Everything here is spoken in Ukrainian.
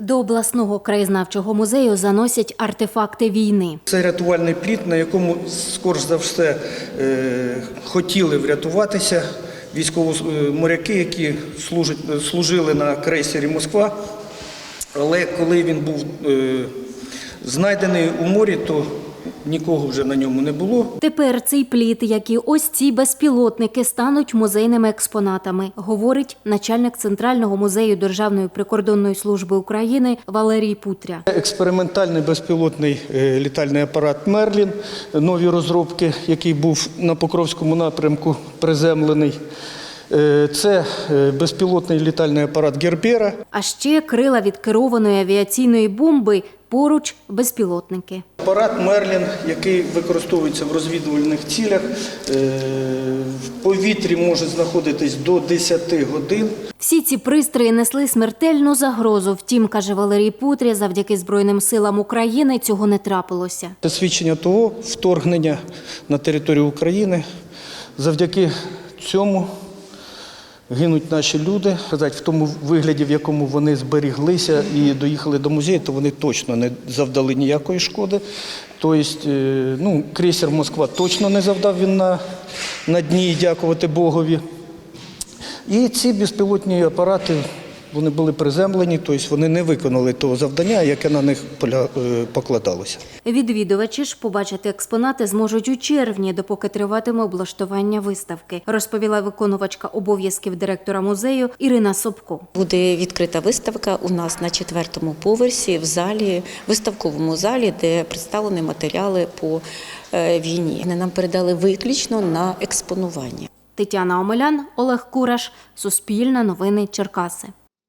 До обласного краєзнавчого музею заносять артефакти війни. Це рятувальний плід, на якому, скорш за все, е, хотіли врятуватися військово-моряки, які служать, служили на крейсері Москва. Але коли він був е, знайдений у морі, то нікого вже на ньому не було. Тепер цей плід, як і ось ці безпілотники, стануть музейними експонатами, говорить начальник Центрального музею Державної прикордонної служби України Валерій Путря. Експериментальний безпілотний е, літальний апарат Мерлін, нові розробки, який був на Покровському напрямку приземлений. Е, Це е, безпілотний літальний апарат Гербера. А ще крила від керованої авіаційної бомби поруч безпілотники. Апарат Мерлін, який використовується в розвідувальних цілях, е, в повітрі може знаходитись до 10 годин. Всі ці пристрої несли смертельну загрозу. Втім, каже Валерій Путря, завдяки Збройним силам України цього не трапилося. Це свідчення того вторгнення на територію України. Завдяки цьому гинуть наші люди. Казать, в тому вигляді, в якому вони зберіглися і доїхали до музею, то вони точно не завдали ніякої шкоди. Тобто, е, ну, крейсер Москва точно не завдав він на, на дні, дякувати Богові. І ці безпілотні апарати вони були приземлені, тобто вони не виконали того завдання, яке на них поля- е, покладалося. Відвідувачі ж побачити експонати зможуть у червні, допоки триватиме облаштування виставки, розповіла виконувачка обов'язків директора музею Ірина Собко. Буде відкрита виставка у нас на четвертому поверсі в залі, виставковому залі, де представлені матеріали по е, війні. Вони нам передали виключно на експонування. Тетяна Омелян, Олег Кураш, Суспільне новини Черкаси.